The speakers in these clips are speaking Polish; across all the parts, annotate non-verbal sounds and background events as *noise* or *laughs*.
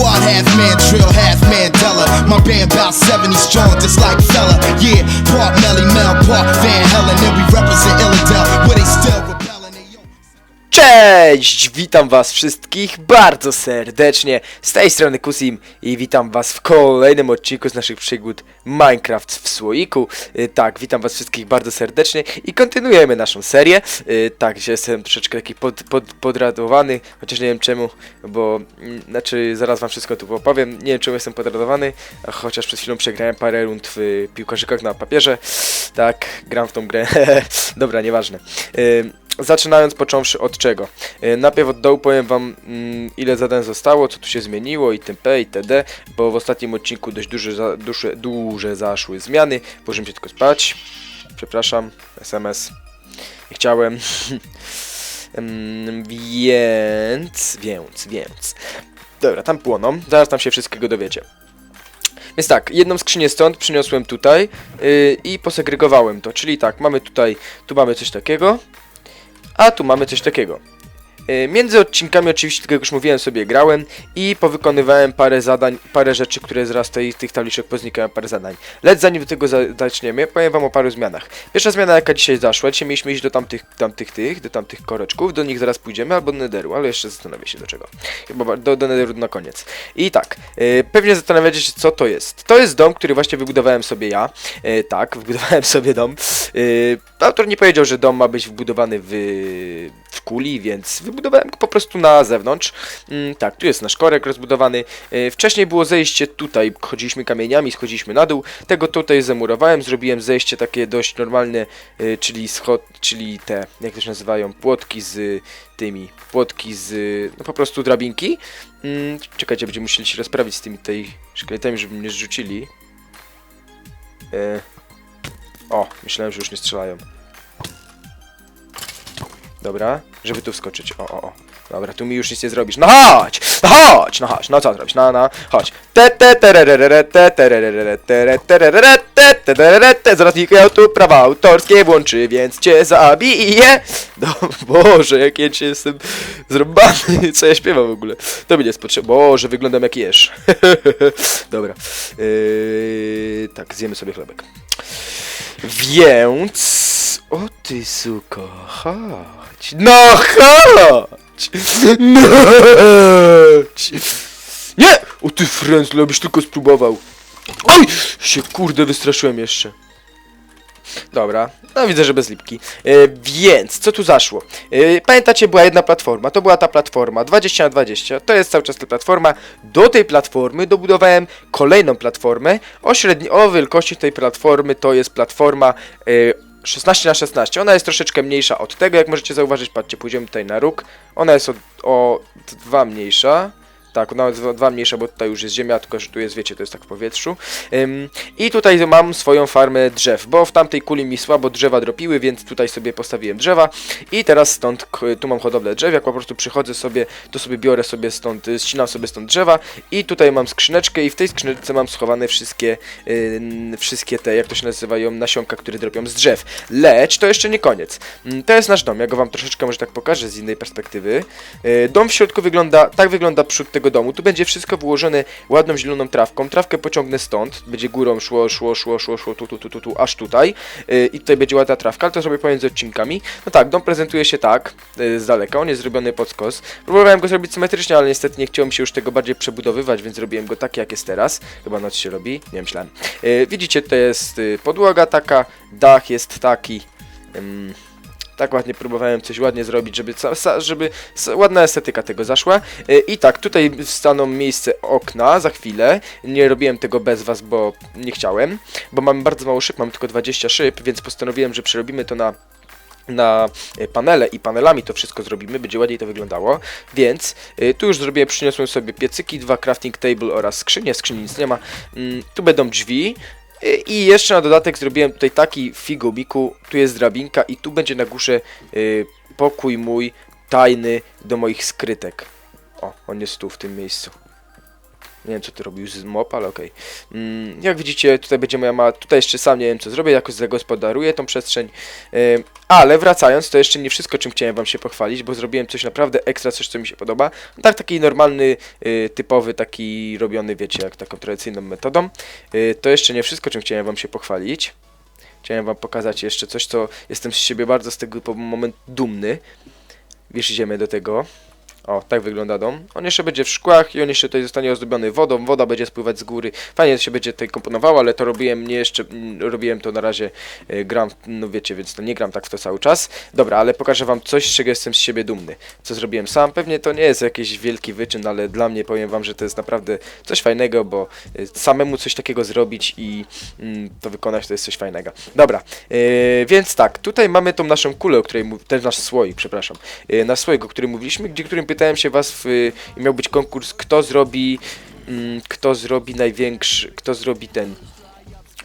squad, half man drill, half Mandela. My band about 70 strong, just like fella. Yeah, part Melly Mel, part Van Helen, and we represent Illidale, where they still Cześć! Witam was wszystkich bardzo serdecznie. Z tej strony Kusim i witam was w kolejnym odcinku z naszych przygód Minecraft w słoiku. Y, Tak, witam was wszystkich bardzo serdecznie i kontynuujemy naszą serię. Y, Tak, że jestem troszeczkę taki pod, pod, podradowany, chociaż nie wiem czemu, bo mm, znaczy zaraz wam wszystko tu opowiem. Nie wiem czemu jestem podradowany, chociaż przed chwilą przegrałem parę rund w piłkarzykach na papierze. Tak, gram w tą grę. *laughs* Dobra, nieważne. Y, Zaczynając począwszy od czego? E, Najpierw od dołu powiem wam mm, ile zadań zostało, co tu się zmieniło itp. itd. Bo w ostatnim odcinku dość duże, duże, duże zaszły zmiany. Możemy się tylko spać. Przepraszam, SMS. Nie chciałem. *laughs* Em, więc, więc, więc. Dobra, tam płoną. Zaraz tam się wszystkiego dowiecie. Więc tak, jedną skrzynię stąd przyniosłem tutaj yy, i posegregowałem to. Czyli tak, mamy tutaj, tu mamy coś takiego. A tu mamy coś takiego. E, Między odcinkami oczywiście, tak jak już mówiłem, sobie grałem i powykonywałem parę zadań, parę rzeczy, które z tej, tych tabliczek poznikają, parę zadań. Lecz zanim do tego za- zaczniemy, powiem wam o paru zmianach. Pierwsza zmiana, jaka dzisiaj zaszła, dzisiaj mieliśmy iść do tamtych, tamtych tych, do tamtych koreczków, do nich zaraz pójdziemy, albo do Netheru, ale jeszcze zastanowię się do czego. Chyba ba- do, do Netheru na koniec. I tak, e, pewnie zastanawiacie się, co to jest. To jest dom, który właśnie wybudowałem sobie ja. E, tak, *laughs* wybudowałem sobie dom. E, autor nie powiedział, że dom ma być wbudowany w, w kuli, więc wybudowałem go po prostu na zewnątrz. Mm, tak, tu jest nasz korek rozbudowany. E, wcześniej było zejście tutaj, chodziliśmy kamieniami, schodziliśmy na dół. Tego tutaj zamurowałem, zrobiłem zejście takie dość normalne, e, czyli schod, czyli te, jak to się nazywają, płotki z tymi, płotki z, no po prostu drabinki. Mm, czekajcie, będziemy musieli się rozprawić z tymi tutaj szkieletami, żeby mnie zrzucili. E, o, myślałem, że już nie strzelają. Dobra, żeby tu wskoczyć. O, o, o. Dobra, tu mi już nic nie zrobisz. No chodź! No chodź! No chodź, no co zrobić? No, no, chodź. Zaraz Mikołaj tu prawa autorskie włączy, więc cię zabiję! No, Boże, jak ja cię jestem zrobany. Co ja śpiewam w ogóle? To mi nie jest potrzebne. Boże, wyglądam jak jesz. Dobra. Yy, tak, zjemy sobie chlebek. Więc... O ty suko, chodź. No chodź! No chodź! Nie! O ty frędzlo, byś tylko spróbował. Oj! Się kurde wystraszyłem jeszcze. Dobra, no widzę, że bez lipki. E, więc, co tu zaszło? E, pamiętacie, była jedna platforma, to była ta platforma 20 na 20 to jest cały czas ta platforma. Do tej platformy dobudowałem kolejną platformę o średni, o wielkości tej platformy, to jest platforma e, 16 na 16 ona jest troszeczkę mniejsza od tego, jak możecie zauważyć, patrzcie, pójdziemy tutaj na róg, ona jest o, o dwa mniejsza, tak, jest o dwa mniejsza, bo tutaj już jest ziemia, tylko że tu jest, wiecie, to jest tak w powietrzu. Ym, I tutaj mam swoją farmę drzew, bo w tamtej kuli mi słabo drzewa dropiły, więc tutaj sobie postawiłem drzewa. I teraz stąd, tu mam hodowlę drzew, jak po prostu przychodzę sobie, to sobie biorę sobie stąd, y, ścinam sobie stąd drzewa. I tutaj mam skrzyneczkę i w tej skrzyneczce mam schowane wszystkie, ym, wszystkie te, jak to się nazywają, nasionka, które dropią z drzew. Lecz to jeszcze nie koniec. Mm, To jest nasz dom, ja go wam troszeczkę może tak pokażę z innej perspektywy. Y, Dom w środku wygląda, tak wygląda przód tego domu. Tu będzie wszystko wyłożone ładną zieloną trawką. Trawkę pociągnę stąd, będzie górą szło, szło, szło, szło, szło, tu, tu, tu, tu, tu aż tutaj. Y, I tutaj będzie ładna trawka, ale to zrobię pomiędzy odcinkami. No tak, dom prezentuje się tak, y, z daleka, on jest zrobiony pod skos. Próbowałem go zrobić symetrycznie, ale niestety nie chciało mi się już tego bardziej przebudowywać, więc zrobiłem go taki, jak jest teraz. Chyba noc się robi, nie myślałem. Y, Widzicie, to jest y, podłoga taka, dach jest taki. Ym, tak ładnie próbowałem coś ładnie zrobić, żeby, żeby ładna estetyka tego zaszła. Y, I tak, tutaj staną miejsce okna za chwilę. Nie robiłem tego bez was, bo nie chciałem, bo mamy bardzo mało szyb, mamy tylko 20 szyb, więc postanowiłem, że przerobimy to na na e, panele i panelami to wszystko zrobimy, będzie ładniej to wyglądało, więc y, tu już zrobiłem, przyniosłem sobie piecyki, dwa crafting table oraz skrzynie, skrzyni nic nie ma, Mm, tu będą drzwi, I jeszcze na dodatek zrobiłem tutaj taki figubiku, tu jest drabinka i tu będzie na górze y, pokój mój tajny do moich skrytek. O, on jest tu w tym miejscu. Nie wiem co ty robił z mop, ale okej. Mm, jak widzicie, tutaj będzie moja mała, tutaj jeszcze sam nie wiem co zrobię, jakoś zagospodaruję tą przestrzeń. Ale wracając, to jeszcze nie wszystko czym chciałem wam się pochwalić, bo zrobiłem coś naprawdę ekstra, coś co mi się podoba. Tak, taki normalny, y, typowy, taki robiony, wiecie, jak taką tradycyjną metodą. Y, to jeszcze nie wszystko czym chciałem wam się pochwalić. Chciałem wam pokazać jeszcze coś, co jestem z siebie bardzo z tego momentu dumny. Wiesz, idziemy do tego. O, tak wygląda dom. On jeszcze będzie w szkłach i on jeszcze tutaj zostanie ozdobiony wodą. Woda będzie spływać z góry. Fajnie się będzie tutaj komponowało, ale to robiłem nie jeszcze, mm, robiłem to na razie, e, gram, no wiecie, więc to nie gram tak w to cały czas. Dobra, ale pokażę wam coś, z czego jestem z siebie dumny. Co zrobiłem sam. Pewnie to nie jest jakiś wielki wyczyn, ale dla mnie powiem wam, że to jest naprawdę coś fajnego, bo e, samemu coś takiego zrobić i mm, to wykonać to jest coś fajnego. Dobra, e, więc tak, tutaj mamy tą naszą kulę, o której ten nasz słoik, przepraszam, nasz słoik, o którym mówiliśmy, gdzie którym pytałem się was, w, miał być konkurs, kto zrobi, mm, kto zrobi największy, kto zrobi ten,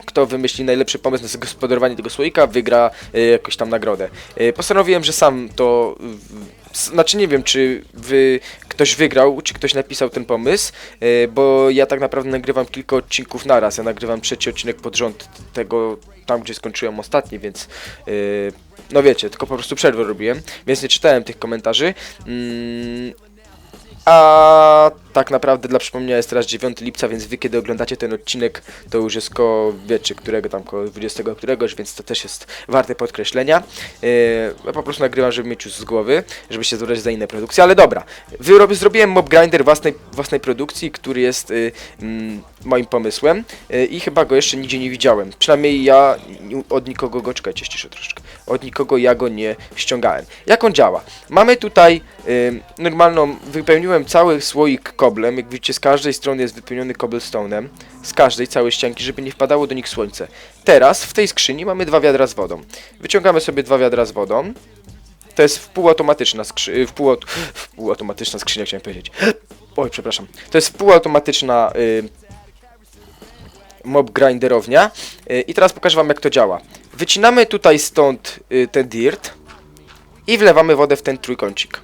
kto wymyśli najlepszy pomysł na zagospodarowanie tego słoika, wygra e, jakąś tam nagrodę. E, postanowiłem, że sam to. s- Znaczy nie wiem, czy wy, ktoś wygrał, czy ktoś napisał ten pomysł, e, bo ja tak naprawdę nagrywam kilka odcinków naraz. Ja nagrywam trzeci odcinek pod rząd tego, tam gdzie skończyłem ostatni, więc no wiecie, tylko po prostu przerwę robiłem, więc nie czytałem tych komentarzy. Mm, a tak naprawdę dla przypomnienia jest teraz 9 lipca, więc wy kiedy oglądacie ten odcinek, to już jest koło, którego tam, koło 20 któregoś, więc to też jest warte podkreślenia. Yy, ja po prostu nagrywam, żeby mieć już z głowy, żeby się zabrać za inne produkcje, ale dobra. Wyrobię, zrobiłem mob grinder własnej, własnej produkcji, który jest yy, mm, moim pomysłem yy, i chyba go jeszcze nigdzie nie widziałem. Przynajmniej ja od nikogo go, czekajcie, ściszę troszeczkę, od nikogo ja go nie ściągałem. Jak on działa? Mamy tutaj yy, normalną, wypełniłem cały słoik koblem, jak widzicie z każdej strony jest wypełniony cobblestone'em, z każdej całej ścianki, żeby nie wpadało do nich słońce. Teraz w tej skrzyni mamy dwa wiadra z wodą. Wyciągamy sobie dwa wiadra z wodą. To jest wpółautomatyczna skrzy... wpół... wpółautomatyczna skrzynia, chciałem powiedzieć. Oj, przepraszam. To jest wpółautomatyczna y... mob grinderownia. Y... I teraz pokażę wam jak to działa. Wycinamy tutaj stąd y... ten dirt i wlewamy wodę w ten trójkącik.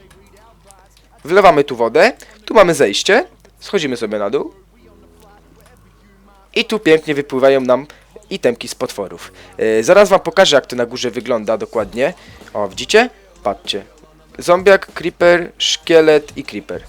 Wlewamy tu wodę, tu mamy zejście, schodzimy sobie na dół i tu pięknie wypływają nam itemki z potworów. Yy, zaraz wam pokażę jak to na górze wygląda dokładnie. O, widzicie? Patrzcie. Zombiak, creeper, szkielet i creeper.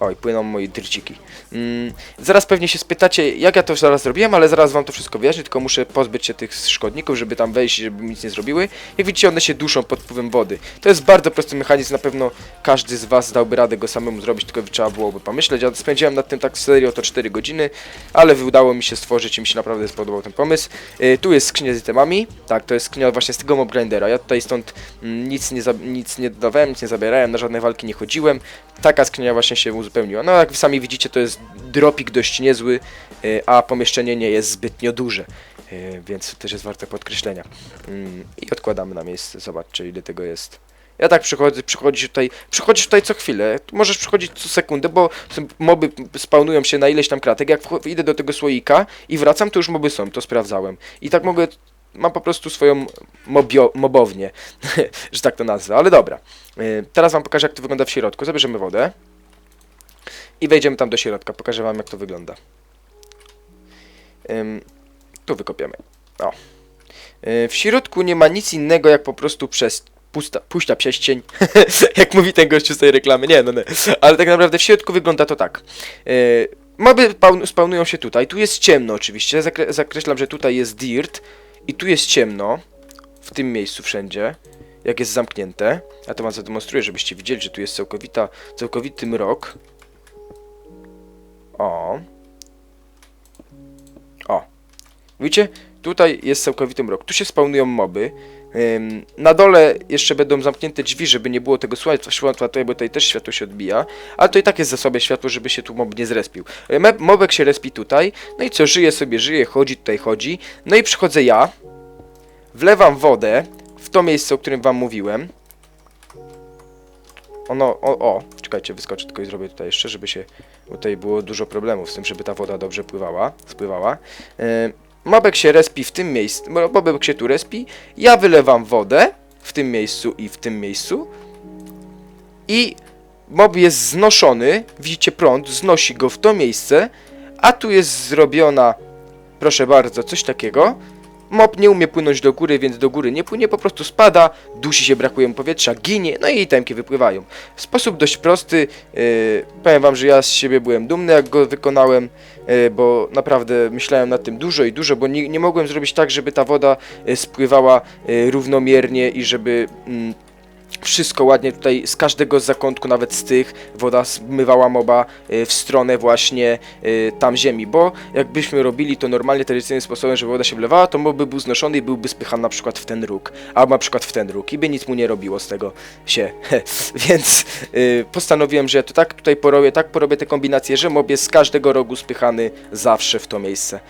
Oj, płyną moje drciki. Mm, zaraz pewnie się spytacie, jak ja to zaraz zrobiłem, ale zaraz wam to wszystko wyjaśnię, tylko muszę pozbyć się tych szkodników, żeby tam wejść, żeby nic nie zrobiły. Jak widzicie, one się duszą pod wpływem wody. To jest bardzo prosty mechanizm, na pewno każdy z was dałby radę go samemu zrobić, tylko trzeba byłoby pomyśleć. Ja spędziłem nad tym tak serio to 4 godziny, ale udało mi się stworzyć i mi się naprawdę spodobał ten pomysł. Yy, tu jest skrzynia z itemami, tak, to jest skrzynia właśnie z tego mob grindera. Ja tutaj stąd mm, nic, nie nic nie dodawałem, nic nie zabierałem, na żadne walki nie chodziłem. Taka skrzynia właśnie się uzupełniła. No jak sami widzicie, to jest dropik dość niezły, yy, a pomieszczenie nie jest zbytnio duże. Yy, więc też jest warte podkreślenia. Mm, I odkładamy na miejsce, zobaczcie ile tego jest. Ja tak przychodzę, przychodzisz tutaj, przychodzisz tutaj co chwilę, możesz przychodzić co sekundę, bo moby spawnują się na ileś tam kratek, jak idę do tego słoika i wracam, to już moby są, to sprawdzałem. I tak mogę, mam po prostu swoją mobio, mobownię, *laughs* że tak to nazwę, ale dobra. Yy, Teraz wam pokażę jak to wygląda w środku, zabierzemy wodę i wejdziemy tam do środka, pokażę wam jak to wygląda. Ym, tu wykopiemy. O. Yy, W środku nie ma nic innego jak po prostu przez pusta, pusta prześcień, *laughs* jak mówi ten gościu z tej reklamy, nie no nie, ale tak naprawdę w środku wygląda to tak. Yy, moby spawnują się tutaj, tu jest ciemno oczywiście, Zakre zakreślam, że tutaj jest dirt i tu jest ciemno, w tym miejscu wszędzie, jak jest zamknięte. Ja to wam zademonstruję, żebyście widzieli, że tu jest całkowita, całkowity mrok. O. O. Widzicie? Tutaj jest całkowity mrok. Tu się spawnują moby. Na dole jeszcze będą zamknięte drzwi, żeby nie było tego światła, tutaj, bo tutaj też światło się odbija. Ale to i tak jest za sobie światło, żeby się tu mob nie zrespił. Mobek się respi tutaj. No i co, żyje sobie, żyje, chodzi, tutaj chodzi. No i przychodzę ja. Wlewam wodę w to miejsce, o którym wam mówiłem. Ono, o, o, czekajcie, wyskoczę tylko i zrobię tutaj jeszcze, żeby się, tutaj było dużo problemów z tym, żeby ta woda dobrze pływała, spływała. Yy, mobek się respi w tym miejscu, mo- mobek się tu respi, ja wylewam wodę w tym miejscu i w tym miejscu i mob jest znoszony, widzicie prąd, znosi go w to miejsce, a tu jest zrobiona, proszę bardzo, coś takiego. Mob nie umie płynąć do góry, więc do góry nie płynie, po prostu spada, dusi się, brakuje mu powietrza, ginie, no i itemki wypływają. Sposób dość prosty, yy, powiem wam, że ja z siebie byłem dumny, jak go wykonałem, yy, bo naprawdę myślałem nad tym dużo i dużo, bo nie, nie mogłem zrobić tak, żeby ta woda yy, spływała yy, równomiernie i żeby... mm, wszystko ładnie tutaj z każdego zakątku, nawet z tych, woda zmywała moba y, w stronę właśnie y, tam ziemi, bo jakbyśmy robili to normalnie, tradycyjnym sposobem, żeby woda się wlewała, to mob by był znoszony i byłby spychany na przykład w ten róg, albo na przykład w ten róg i by nic mu nie robiło z tego się. *laughs* Więc y, postanowiłem, że to tak tutaj porobię, tak porobię te kombinacje, że mob jest z każdego rogu spychany zawsze w to miejsce.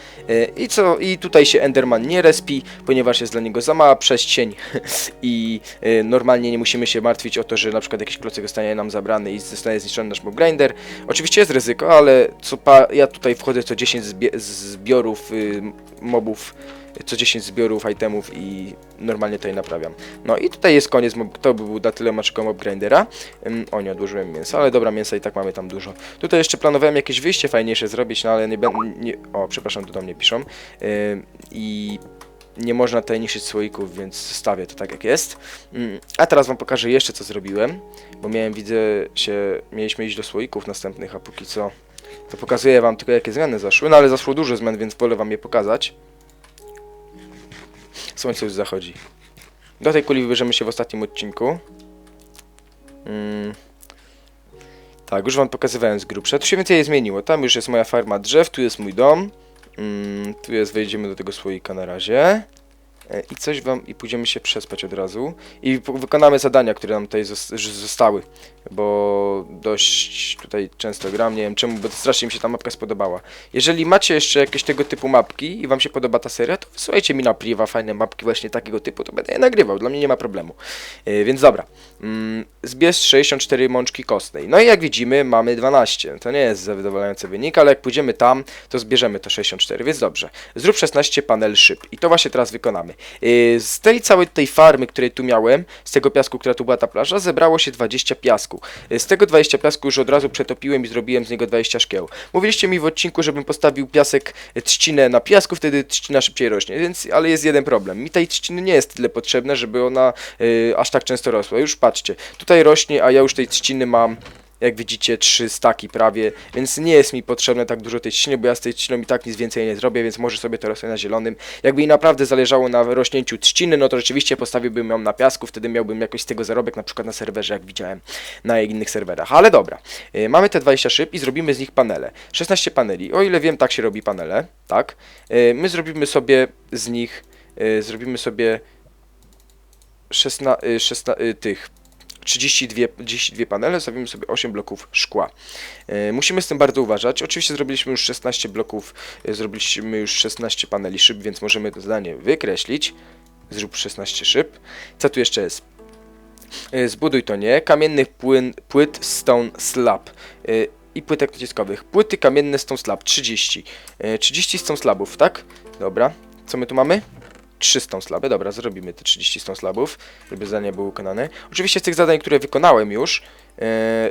I co? I tutaj się Enderman nie respi, ponieważ jest dla niego za mała przestrzeń *laughs* i normalnie nie musimy się martwić o to, że na przykład jakiś klocek zostanie nam zabrany i zostanie zniszczony nasz mob grinder. Oczywiście jest ryzyko, ale co pa, ja tutaj wchodzę co 10 zbie- zbiorów y, mobów, co 10 zbiorów itemów i normalnie to je naprawiam. No i tutaj jest koniec, to by był na tyle maczko mob grindera. Ym, o, nie odłożyłem mięsa, ale dobra, mięsa i tak mamy tam dużo. Tutaj jeszcze planowałem jakieś wyjście fajniejsze zrobić, no ale nie będę, o, przepraszam, tu do mnie piszą. I nie można tutaj niszczyć słoików, więc zostawię to tak jak jest. Mm, A teraz wam pokażę jeszcze co zrobiłem, bo miałem, widzę się, mieliśmy iść do słoików następnych, a póki co to pokazuję wam tylko jakie zmiany zaszły, no ale zaszło dużo zmian, więc wolę wam je pokazać. Słońce już zachodzi. Do tej kuli wybierzemy się w ostatnim odcinku. Mm. Tak, już wam pokazywałem z grubsza. Tu się więcej nie zmieniło. Tam już jest moja farma drzew, tu jest mój dom. Mm, tu jest, wejdziemy do tego słoika na razie. E, I coś wam, i pójdziemy się przespać od razu. I wykonamy zadania, które nam tutaj zostały. Bo dość tutaj często gram, nie wiem czemu, bo strasznie mi się ta mapka spodobała. Jeżeli macie jeszcze jakieś tego typu mapki i wam się podoba ta seria, to wysyłajcie mi na priwa fajne mapki właśnie takiego typu, to będę je nagrywał, dla mnie nie ma problemu. E, więc dobra. Mm, zbierz 64 mączki kostnej. No i jak widzimy, mamy 12. To nie jest zadowalający wynik, ale jak pójdziemy tam, to zbierzemy to 64, więc dobrze. Zrób 16 panel szyb. I to właśnie teraz wykonamy. Yy, Z tej całej tej farmy, której tu miałem, z tego piasku, która tu była ta plaża, zebrało się 20 piasku. Yy, Z tego 20 piasku już od razu przetopiłem i zrobiłem z niego 20 szkieł. Mówiliście mi w odcinku, żebym postawił piasek, yy, trzcinę na piasku, wtedy trzcina szybciej rośnie, więc, ale jest jeden problem. Mi tej trzciny nie jest tyle potrzebne, żeby ona yy, aż tak często rosła. Już patrzcie, tutaj rośnie, a ja już tej trzciny mam jak widzicie, trzy staki prawie, więc nie jest mi potrzebne tak dużo tej trzciny, bo ja z tej trzciną i tak nic więcej nie zrobię, więc może sobie to rosnąć na zielonym. Jakby mi naprawdę zależało na rośnięciu trzciny, no to rzeczywiście postawiłbym ją na piasku, wtedy miałbym jakoś z tego zarobek, na przykład na serwerze, jak widziałem na innych serwerach. Ale dobra, yy, mamy te 20 szyb i zrobimy z nich panele. 16 paneli, o ile wiem, tak się robi panele, tak. Yy, my zrobimy sobie z nich, yy, zrobimy sobie 16, 16 tych 32, 32 panele, zostawimy sobie 8 bloków szkła. E, musimy z tym bardzo uważać. Oczywiście zrobiliśmy już 16 bloków, e, zrobiliśmy już 16 paneli szyb, więc możemy to zadanie wykreślić. Zrób 16 szyb. Co tu jeszcze jest? E, zbuduj to nie. Kamiennych płyn, płyt stone slab. I płytek naciskowych. Płyty kamienne stone slab 30. E, 30 stone slabów, tak? Dobra. Co my tu mamy? 300 slaby, dobra, zrobimy te 30 stone slabów, żeby zadanie było wykonane. Oczywiście z tych zadań, które wykonałem już, e,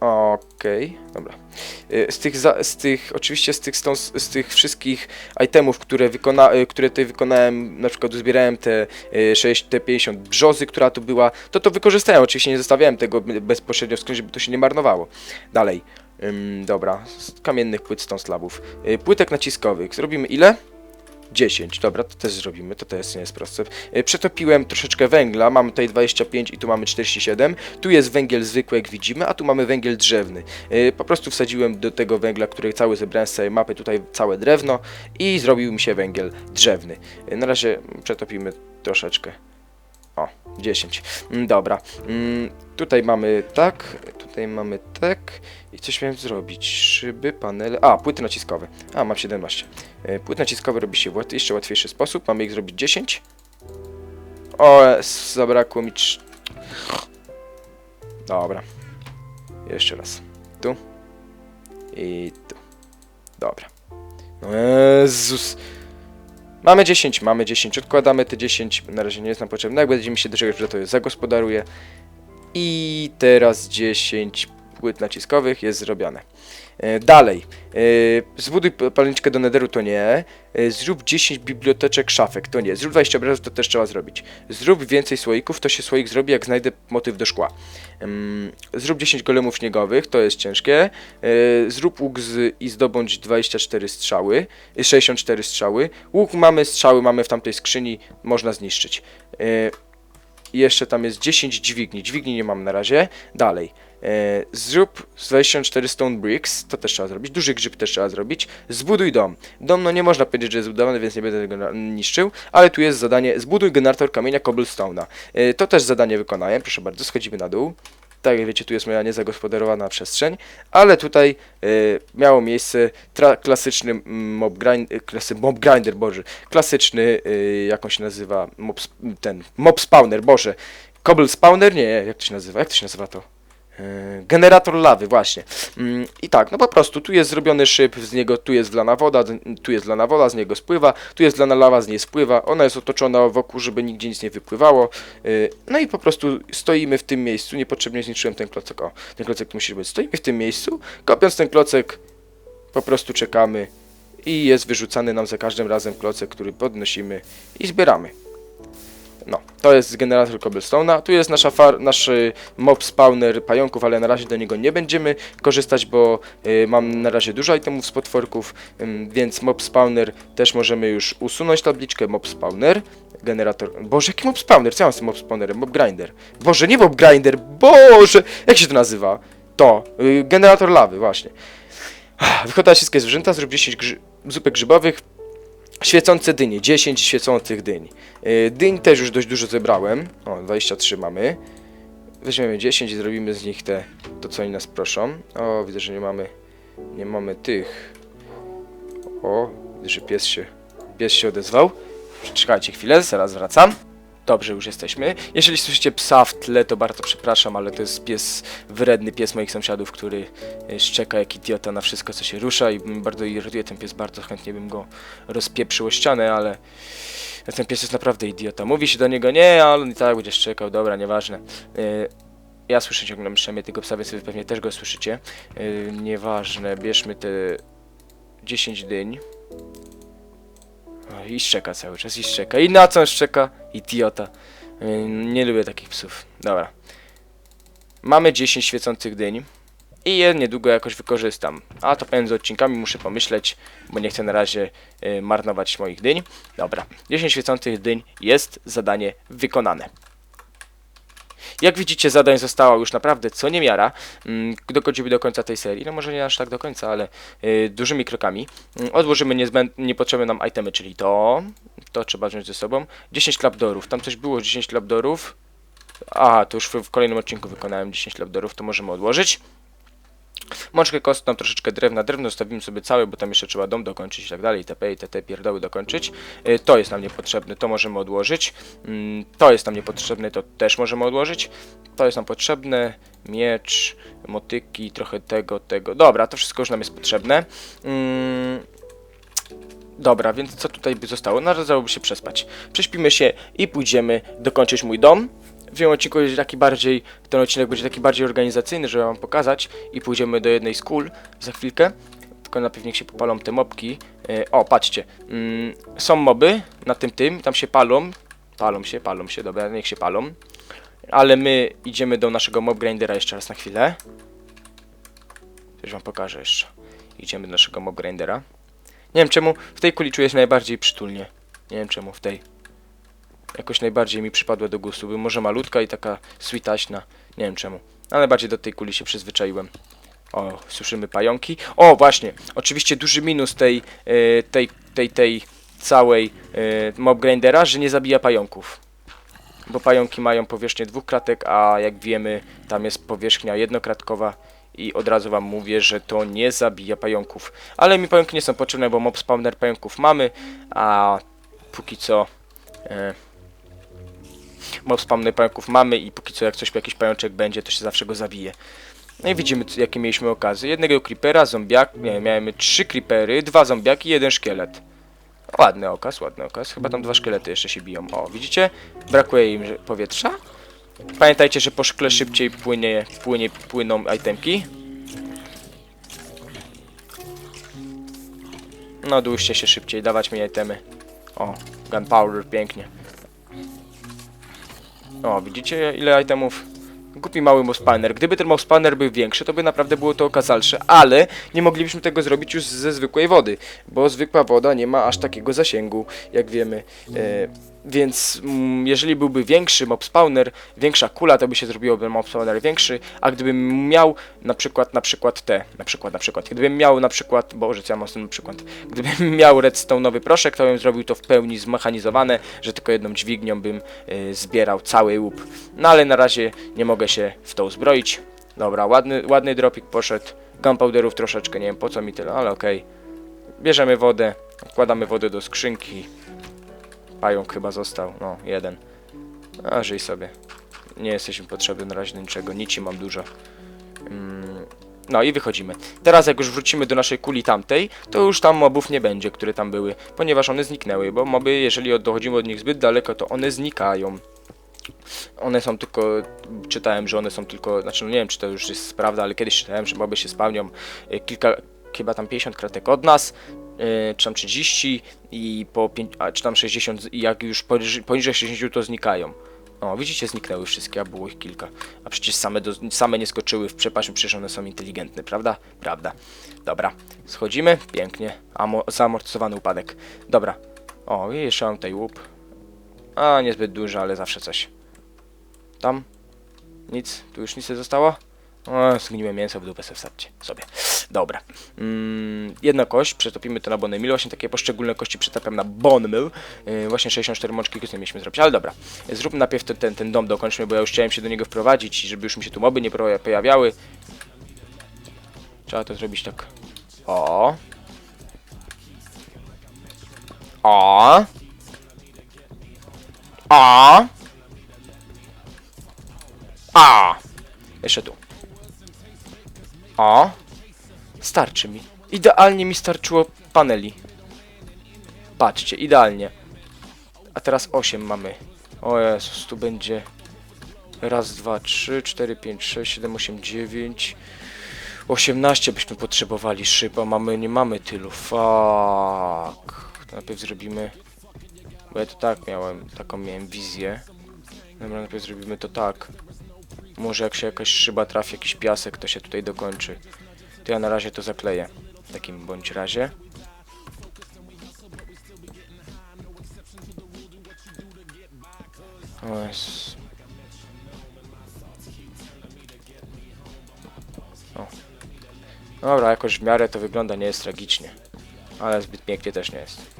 okej, dobra. E, z tych, za, z tych, oczywiście z tych, stone, z tych wszystkich itemów, które, wykona, e, które tutaj wykonałem, na przykład uzbierałem te, e, 6, te 50 brzozy, która tu była, to to wykorzystałem, oczywiście nie zostawiałem tego bezpośrednio w skrzynce, żeby to się nie marnowało. Dalej, Ym, dobra, z kamiennych płyt stone slabów. E, płytek naciskowych, zrobimy ile? 10, dobra, to też zrobimy, to też nie jest proste. E, Przetopiłem troszeczkę węgla, mamy tutaj 25 i tu mamy 47. Tu jest węgiel zwykły, jak widzimy, a tu mamy węgiel drzewny. E, Po prostu wsadziłem do tego węgla, który cały zebrałem z całej mapy, tutaj całe drewno i zrobił mi się węgiel drzewny. E, Na razie przetopimy troszeczkę. O, 10. Mm, Dobra. Mm, Tutaj mamy tak, tutaj mamy tak. I coś miałem zrobić. Szyby, panele. A, płyty naciskowe. A, mam 17. E, Płyty naciskowe robi się w jeszcze łatwiejszy sposób. Mamy ich zrobić 10. O, zabrakło mi. Dobra. Jeszcze raz. Tu. I tu. Dobra. No Jezus. Mamy 10, mamy 10. Odkładamy te 10. Na razie nie jest nam potrzebne. Jak będzie mi się do czegoś przyda, to je zagospodaruję. I teraz 10 płyt naciskowych jest zrobione. E, Dalej, e, zbuduj palniczkę do nederu, to nie. E, Zrób 10 biblioteczek szafek, to nie. Zrób 20 obrazów, to też trzeba zrobić. Zrób więcej słoików, to się słoik zrobi, jak znajdę motyw do szkła. Zrób 10 golemów śniegowych, to jest ciężkie. Zrób łuk z, i zdobądź 24 strzały, e, 64 strzały. Łuk mamy, strzały mamy w tamtej skrzyni, można zniszczyć. I jeszcze tam jest 10 dźwigni. Dźwigni nie mam na razie. Dalej. E, zrób z 24 stone bricks, to też trzeba zrobić. Duży grzyb też trzeba zrobić. Zbuduj dom. Dom, no nie można powiedzieć, że jest zbudowany, więc nie będę tego niszczył, ale tu jest zadanie zbuduj generator kamienia cobblestone'a. E, to też zadanie wykonałem, proszę bardzo, schodzimy na dół. Tak jak wiecie, tu jest moja niezagospodarowana przestrzeń, ale tutaj e, miało miejsce klasyczny mob, grind, e, klasy, mob grinder, boże, klasyczny, e, jak on się nazywa, mob, ten, mob spawner, boże, cobble spawner, nie, jak to się nazywa, jak to się nazywa to? E, Generator lawy, właśnie. Mm, I tak, no po prostu tu jest zrobiony szyb, z niego tu jest wlana woda, tu jest wlana woda, z niego spływa, tu jest wlana lawa, z niej spływa, ona jest otoczona wokół, żeby nigdzie nic nie wypływało. Y, No i po prostu stoimy w tym miejscu, niepotrzebnie zniszczyłem ten klocek, o, ten klocek tu musi być. Stoimy w tym miejscu, kopiąc ten klocek, po prostu czekamy i jest wyrzucany nam za każdym razem klocek, który podnosimy i zbieramy. No, to jest generator cobblestone'a. Tu jest nasza far, nasz y, mob spawner pająków, ale na razie do niego nie będziemy korzystać, bo y, mam na razie dużo itemów z potworków, ym, więc mob spawner też możemy już usunąć tabliczkę mob spawner. Generator. Boże, jaki mob spawner? Co ja mam z tym mob spawnerem? Mob grinder. Boże, nie mob grinder. Boże! Jak się to nazywa? To. Y, generator lawy, właśnie. Wychodzą wszystkie zwierzęta, zrób 10 grzy zupek grzybowych, Świecące dynie, 10 świecących dyń. Yy, dyń też już dość dużo zebrałem. O, 23 mamy. Weźmiemy 10 i zrobimy z nich te, to co oni nas proszą. O, widzę, że nie mamy, nie mamy tych. O, widzę, że pies się, pies się odezwał. Czekajcie chwilę, zaraz wracam. Dobrze, już jesteśmy. Jeżeli słyszycie psa w tle, to bardzo przepraszam, ale to jest pies, wredny pies moich sąsiadów, który y, szczeka jak idiota na wszystko, co się rusza i bardzo irytuje ten pies, bardzo chętnie bym go rozpieprzył o ścianę, ale ten pies jest naprawdę idiota. Mówi się do niego, nie, ale on i tak będzie szczekał, dobra, nieważne. Y, Ja słyszę ciągle mszemię tego psa, więc wy pewnie też go słyszycie. Y, Nieważne, bierzmy te 10 dyń. O, I szczeka cały czas, i szczeka. I na co szczeka? Idiota. Y, Nie lubię takich psów. Dobra. Mamy 10 świecących dyń. I je niedługo jakoś wykorzystam. A to pomiędzy odcinkami muszę pomyśleć, bo nie chcę na razie y, marnować moich dyń. Dobra. 10 świecących dyń jest zadanie wykonane. Jak widzicie, zadań zostało już naprawdę co niemiara. Mm, Dochodzimy do końca tej serii. No może nie aż tak do końca, ale y, dużymi krokami. Mm, Odłożymy niepotrzebne nam itemy, czyli to. To trzeba wziąć ze sobą. 10 lapdorów. Tam coś było, 10 lapdorów. Aha, to już w, w kolejnym odcinku wykonałem 10 lapdorów, to możemy odłożyć. Mączkę kostną, troszeczkę drewna. Drewno zostawimy sobie całe, bo tam jeszcze trzeba dom dokończyć i tak dalej. TP i TT pierdoły dokończyć. Y, To jest nam niepotrzebne, to możemy odłożyć. Mm, To jest nam niepotrzebne, to też możemy odłożyć. To jest nam potrzebne. Miecz, motyki, trochę tego, tego. Dobra, to wszystko już nam jest potrzebne. Mm, Dobra, więc co tutaj by zostało? Należałoby się przespać. Prześpimy się i pójdziemy dokończyć mój dom. W tym odcinku będzie taki bardziej, ten odcinek będzie taki bardziej organizacyjny, żeby wam pokazać i pójdziemy do jednej z kul za chwilkę. Tylko najpierw niech się popalą te mobki. E, o, patrzcie. Mm, są moby na tym tym, tam się palą. Palą się, palą się, dobra, niech się palą. Ale my idziemy do naszego mob grindera jeszcze raz na chwilę. Coś wam pokażę jeszcze. Idziemy do naszego mob grindera. Nie wiem czemu w tej kuli czuję się najbardziej przytulnie. Nie wiem czemu w tej. Jakoś najbardziej mi przypadła do gustu. By może malutka i taka switaśna. Nie wiem czemu. Ale bardziej do tej kuli się przyzwyczaiłem. O, słyszymy pająki. O, właśnie. Oczywiście duży minus tej, e, tej, tej, tej całej e, mob grindera, że nie zabija pająków. Bo pająki mają powierzchnię dwóch kratek, a jak wiemy, tam jest powierzchnia jednokratkowa i od razu wam mówię, że to nie zabija pająków. Ale mi pająki nie są potrzebne, bo mob spawner pająków mamy, a póki co e, mob spawner pająków mamy i póki co jak coś jakiś pajączek będzie, to się zawsze go zabije. No i widzimy c- jakie mieliśmy okazje. Jednego creepera, zombiak, nie, miałem trzy creepery, dwa zombiaki i jeden szkielet. Ładny okaz, ładny okaz. Chyba tam dwa szkielety jeszcze się biją. O, widzicie? Brakuje im powietrza. Pamiętajcie, że po szkle szybciej płynie, płynie, płyną itemki. No, dłużcie się szybciej, dawać mi itemy. O, gunpowder, pięknie. O, widzicie ile itemów? Głupi mały mouspanner. Gdyby ten mouspanner był większy, to by naprawdę było to okazalsze, ale nie moglibyśmy tego zrobić już ze zwykłej wody, bo zwykła woda nie ma aż takiego zasięgu, jak wiemy. E, więc mm, jeżeli byłby większy mob spawner, większa kula, to by się zrobiło mob spawner większy, a gdybym miał na przykład, na przykład te, na przykład, na przykład, gdybym miał na przykład, boże, co ja mam z tym przykład, gdybym *laughs* miał redstone'owy proszek, to bym zrobił to w pełni zmechanizowane, że tylko jedną dźwignią bym y, zbierał cały łup. No ale na razie nie mogę się w to uzbroić. Dobra, ładny, ładny dropik poszedł, gunpowderów troszeczkę, nie wiem po co mi tyle, ale okej. Bierzemy wodę, wkładamy wodę do skrzynki, Pająk chyba został, no, jeden. A, żyj sobie. Nie jesteśmy potrzebny na razie niczego, nici mam dużo. Mm, no i wychodzimy. Teraz jak już wrócimy do naszej kuli tamtej, to już tam mobów nie będzie, które tam były, ponieważ one zniknęły, bo moby, jeżeli od- dochodzimy od nich zbyt daleko, to one znikają. One są tylko, czytałem, że one są tylko, znaczy no nie wiem, czy to już jest prawda, ale kiedyś czytałem, że moby się spełnią y, kilka, chyba tam 50 kratek od nas, czy tam 30 i po 5, a, czy tam 60 i jak już poniżej, poniżej 60 to znikają. O, widzicie, zniknęły wszystkie, a było ich kilka. A przecież same, do, same nie skoczyły w przepaść, przecież one są inteligentne, prawda? Prawda. Dobra, schodzimy, pięknie. Amo, upadek. Dobra. O, i jeszcze mam tutaj łup. A, niezbyt duży, ale zawsze coś. Tam? Nic? Tu już nic nie zostało? O, zgniłe mięso w dupę sobie wsadźcie sobie. Dobra. Mm, jedna kość, przetopimy to na bone meal. Właśnie takie poszczególne kości przetapiam na bone meal. Yy, właśnie 64 mączki kusy mieliśmy zrobić, ale dobra. Zróbmy najpierw ten, ten, ten dom, dokończmy, bo ja już chciałem się do niego wprowadzić, i żeby już mi się tu moby nie pojawiały. Trzeba to zrobić tak. O. O. O. A. Jeszcze tu. O. Starczy mi. Idealnie mi starczyło paneli. Patrzcie, idealnie. A teraz 8 mamy. O Jezus, tu będzie... Raz, dwa, trzy, cztery, pięć, sześć, siedem, osiem, dziewięć... 18 byśmy potrzebowali szyb, a mamy, nie mamy tylu. Fuck. Najpierw zrobimy... Bo ja to tak miałem, taką miałem wizję. Dobra, najpierw zrobimy to tak. Może jak się jakaś szyba trafi, jakiś piasek, to się tutaj dokończy. To ja na razie to zakleję. W takim bądź razie. O Jezus. O. Dobra, jakoś w miarę to wygląda, nie jest tragicznie. Ale zbyt pięknie też nie jest.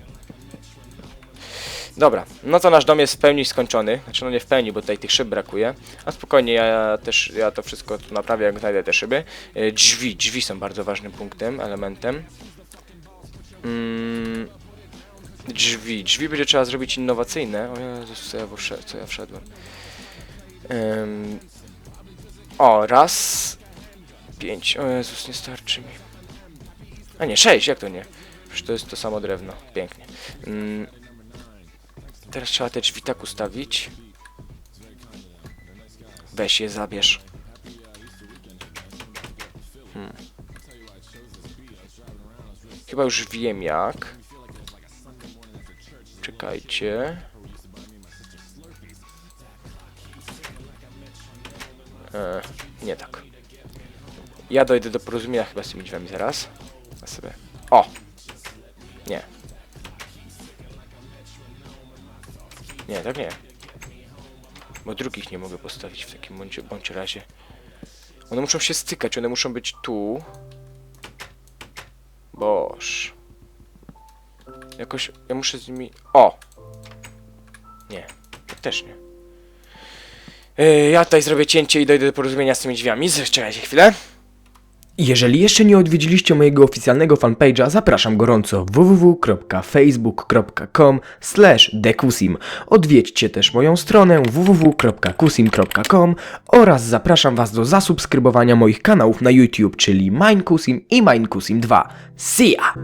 Dobra, no to nasz dom jest w pełni skończony. Znaczy no nie w pełni, bo tutaj tych szyb brakuje. A spokojnie, ja też, ja to wszystko tu naprawię, jak znajdę te szyby. E, Drzwi, drzwi są bardzo ważnym punktem, elementem. Mm, drzwi, drzwi będzie trzeba zrobić innowacyjne. O Jezus, co ja, wszedł, co ja wszedłem. Ym, o, raz. Pięć. O Jezus, nie starczy mi. A nie, sześć, jak to nie? Przecież to jest to samo drewno. Pięknie. Ym, Teraz trzeba te drzwi tak ustawić. Weź je, zabierz. Hmm. Chyba już wiem jak. Czekajcie. E, nie tak. Ja dojdę do porozumienia chyba z tymi drzwiami zaraz. O! Nie, tak nie. Bo drugich nie mogę postawić w takim bądź, bądź razie. One muszą się stykać, one muszą być tu. Boż. Jakoś, ja muszę z nimi... O! Nie, też nie. Yy, ja tutaj zrobię cięcie i dojdę do porozumienia z tymi drzwiami. Czekajcie chwilę. Jeżeli jeszcze nie odwiedziliście mojego oficjalnego fanpage'a, zapraszam gorąco www.facebook.com dekusim. Odwiedźcie też moją stronę www.kusim.com oraz zapraszam Was do zasubskrybowania moich kanałów na YouTube, czyli Minekusim i Minekusim 2. See ya!